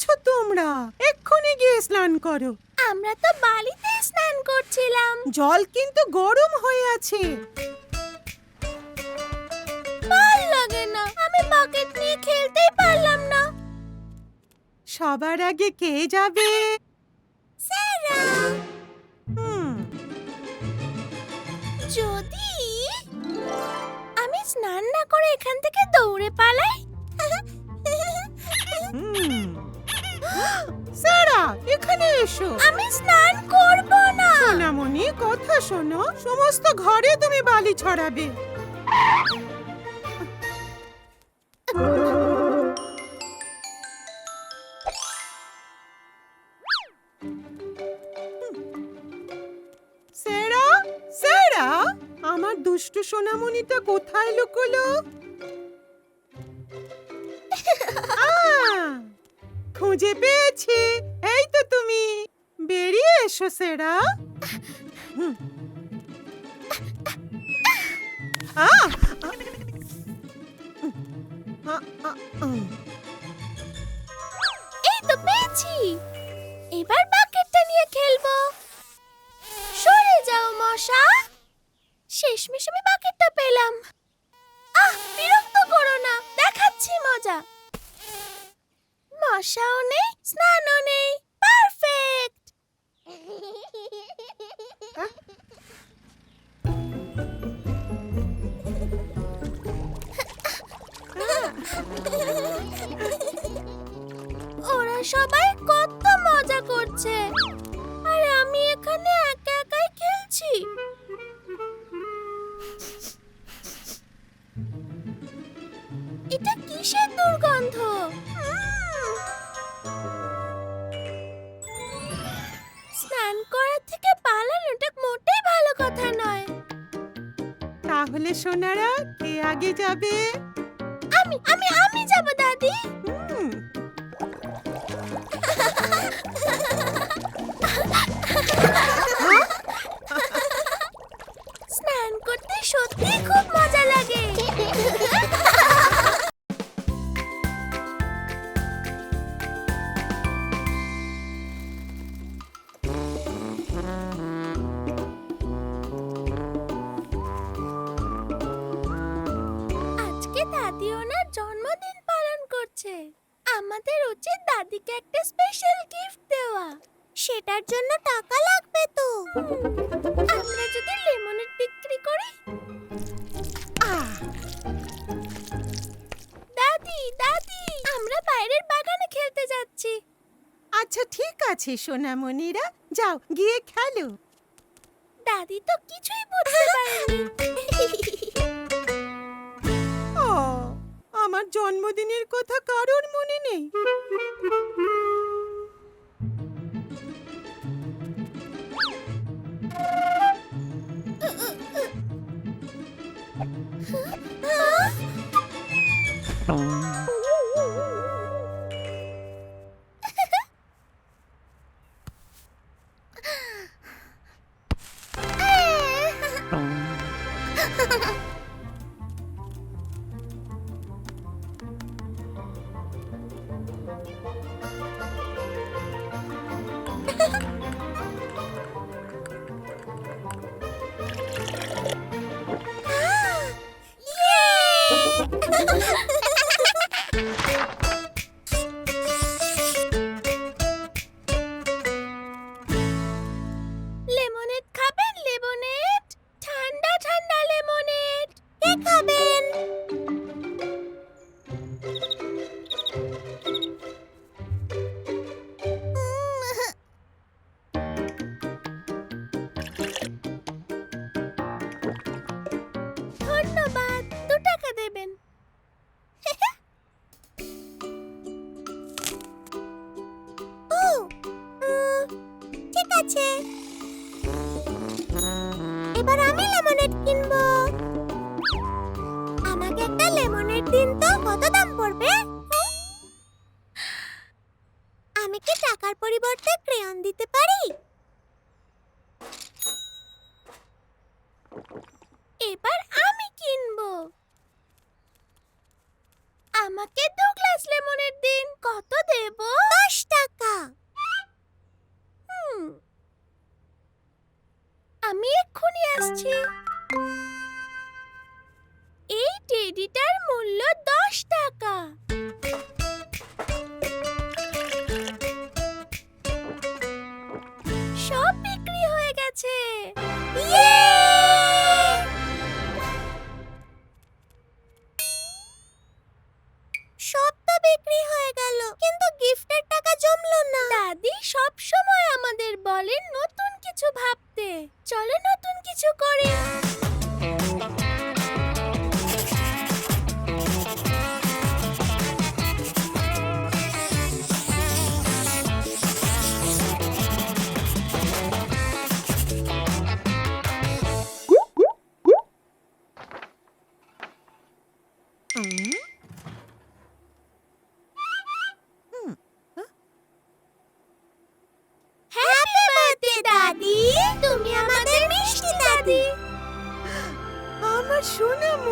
তোমরা? এক্ষুনি গিয়ে স্নান করো। আমরা তো বালিতে স্নান করছিলাম। জল কিন্তু গরম হয়ে আছে। ভালো লাগে না। আমি বাকেট নিয়ে খেলতেই পারলাম না। সবার আগে কে যাবে? স্যারা! হুম। যদি আমি স্নান না করে এখান থেকে দৌড়ে পালাই? হুম। সারা এখানে এসো। আমি স্নান করব না। সোনামণি কথা শোনো সমস্ত ঘরে তুমি বালি ছড়াবে। সেরা সেরা আমার দুষ্টু সোনামণিটা পেয়েছি এই তো তুমি। বেরিয়ে এসো, সেরা। এই তো পেয়েছি। এবার বাকেটটা নিয়ে খেলব। সরে যাও, মশা। শেষমেশ আমি বাকেটটা পেলাম। আহ, বিরক্ত করো না, দেখাচ্ছি মজা। মশাও নেই স্নানও নেই। পারফেক্ট! ওরা সবাই স্নান করার থেকে পালানোটা মোটেই ভালো কথা নয়। তাহলে সোনারা কে আগে যাবে? আমি আমি আমি যাব দাদি। হুম, দাদি ওনার জন্মদিন পালন করছে। আমাদের উচিত দাদিকে একটা স্পেশাল গিফট দেওয়া। সেটার জন্য টাকা লাগবে তো। আমরা যদি লেমনের বিক্রি করি? দাদি দাদি আমরা বাইরের বাগানে খেলতে যাচ্ছি। আচ্ছা ঠিক আছে সোনামণিরা। যাও গিয়ে খেলো। দাদি তো কিছুই বুঝতে পারেনি। আমার জন্মদিনের কথা কারোর মনে নেই? লেমনেড লেমনেড কিনবো। আমাকে একটা লেমনেড দিন তো, কত দাম পড়বে? আমি কি টাকার পরিবর্তে ক্রেয়ন দিতে পারি? এবার আমি কিনবো। আমাকে দু গ্লাস লেমনের দিন, কত দেব? দশ টাকা। আমি এক্ষুনি আসছি।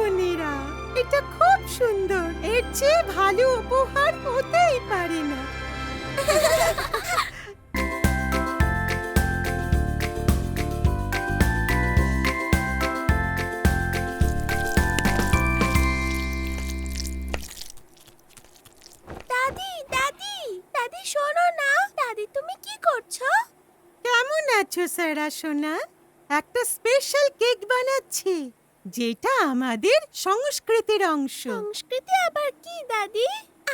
সোনামণিরা এটা খুব সুন্দর। এর চেয়ে ভালো উপহার হতেই পারে না। দাদি দাদি দাদি শোনো না। দাদি তুমি কি করছ? কেমন আছো স্যারা সোনা? একটা স্পেশাল কেক বানাচ্ছি। যেটা আমাদের সংস্কৃতির অংশ। সংস্কৃতি আবার কি দাদি?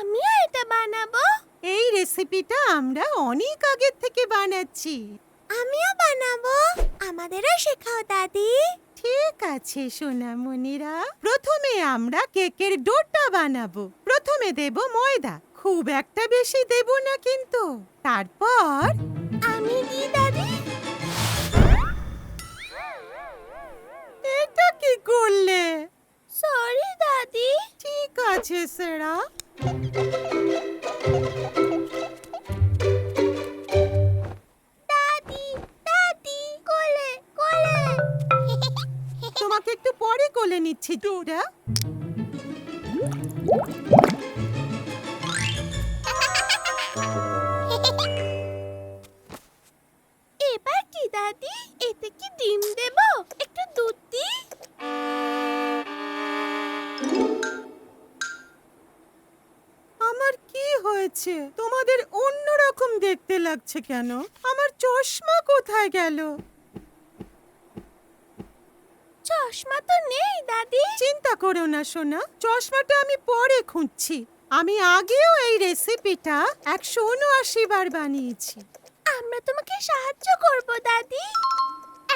আমিও এটা বানাবো। এই রেসিপিটা আমরা অনেক আগের থেকে বানাচ্ছি। আমিও বানাবো। আমাদেরও শেখাও দাদি। ঠিক আছে সোনামণিরা। প্রথমে আমরা কেকের ডোটা বানাবো। প্রথমে দেব ময়দা। খুব একটা বেশি দেব না কিন্তু। তারপর আমি দি দাদি? এটা কি করলে? সরি দাদি। ঠিক আছে সেরা। দাদি দাদি কোলে কোলে। তোমাকে একটু পরে কোলে নিচ্ছি ডোরা হয়েছে? তোমাদের অন্যরকম দেখতে লাগছে কেন? আমার চশমা কোথায় গেল? চশমা তো নেই দাদি। চিন্তা করো না সোনা। চশমাটা আমি পরে খুঁজছি। আমি আগেও এই রেসিপিটা একশো উনআশি বার বানিয়েছি। আমরা তোমাকে সাহায্য করব দাদি।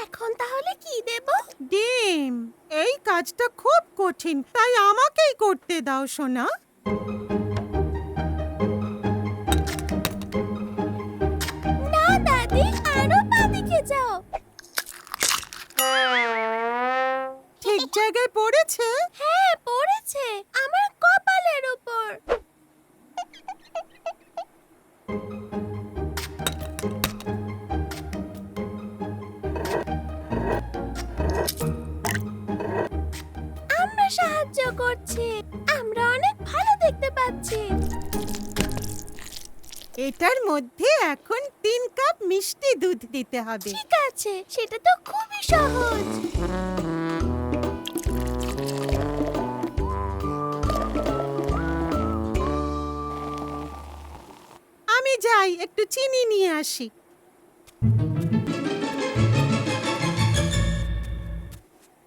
এখন তাহলে কি দেব? ডিম। এই কাজটা খুব কঠিন তাই আমাকেই করতে দাও সোনা। জায়গায় পড়েছে? হ্যাঁ পড়েছে। আমার কপালের উপর আমরা সাহায্য করছি। আমরা অনেক ভালো দেখতে পাচ্ছি। এটার মধ্যে এখন তিন কাপ মিষ্টি দুধ দিতে হবে। ঠিক আছে সেটা তো খুবই সহজ। যাই একটু চিনি নিয়ে আসি।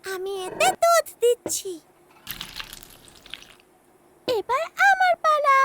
আমি এতে দুধ দিচ্ছি। এবার আমার পালা।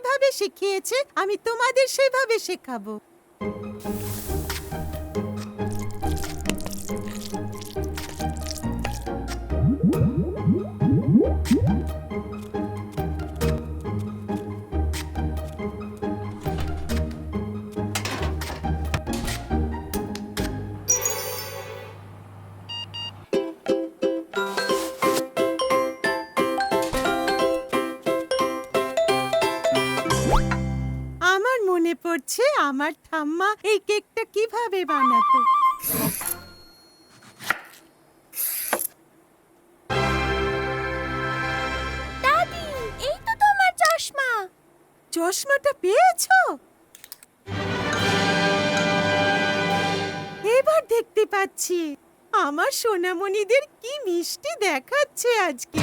যেভাবে শিখিয়েছে আমি তোমাদের সেভাবে শেখাবো। মনে পড়ছে আমার ঠাম্মা এই কেকটা কীভাবে বানাতো? দাদি এই তো তোমার চশমা। চশমাটা পেয়েছ? এবার দেখতে পাচ্ছি আমার সোনামণিদের কি মিষ্টি দেখাচ্ছে আজকে।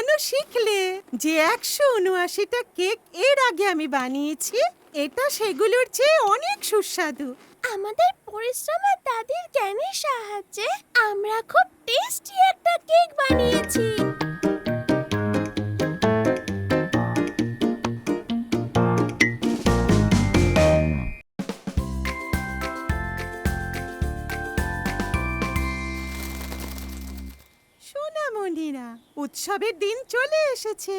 বানানো শিখলে? যে একশো উনআশিটা কেক এর আগে আমি বানিয়েছি, এটা সেগুলোর চেয়ে অনেক সুস্বাদু। আমাদের পরিশ্রম আর দাদির জ্ঞানের সাহায্যে আমরা খুব টেস্টি একটা কেক বানিয়েছি। উৎসবের দিন চলে এসেছে।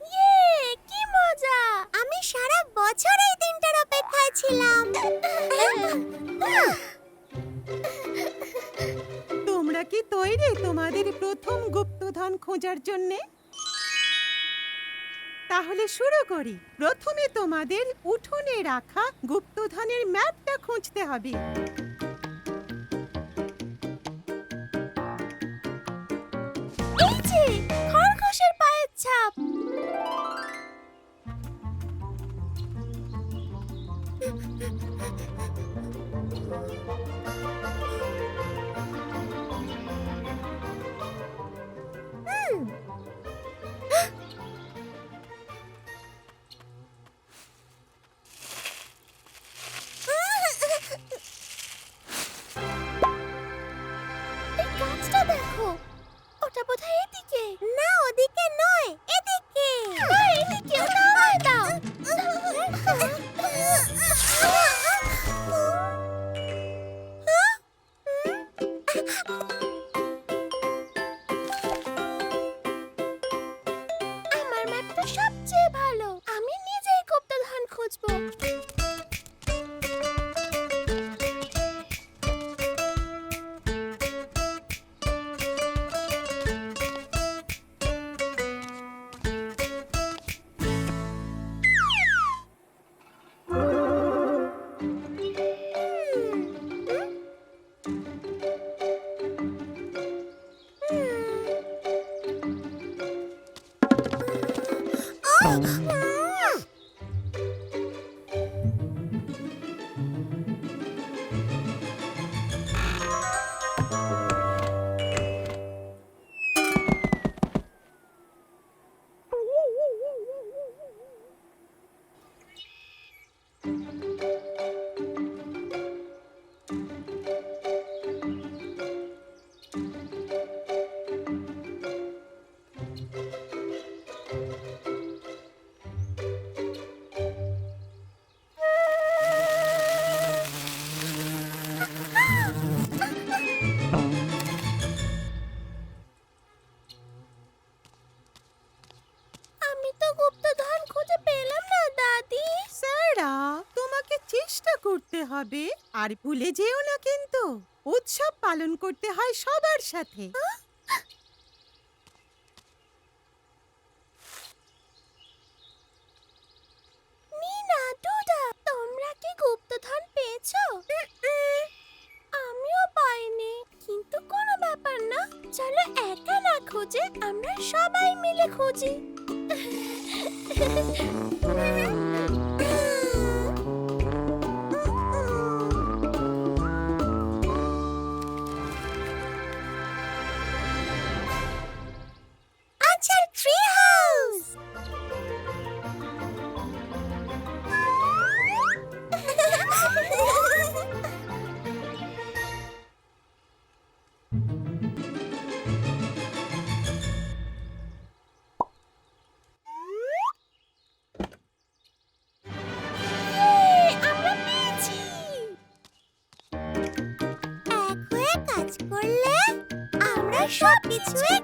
ইয়ে কি মজা! আমি সারা বছর এই দিনটার অপেক্ষায় ছিলাম। তোমরা কি তৈরি তোমাদের প্রথম গুপ্তধন খোঁজার জন্যে? তাহলে শুরু করি। প্রথমে তোমাদের উঠোনে রাখা গুপ্তধনের ম্যাপটা খুঁজতে হবে। chập সবচেয়ে ভালো। আমি নিজেই গুপ্তধন খুঁজবো। আর ভুলে যেও না কিন্তু, উৎসব পালন করতে হয় সবার সাথে। ডুডা, তোমরা কি গুপ্তধন পেয়েছ? আমিও পাইনি, কিন্তু কোনো ব্যাপার না। চলো না খুঁজে, আমরা সবাই মিলে খুঁজি। এক হয়ে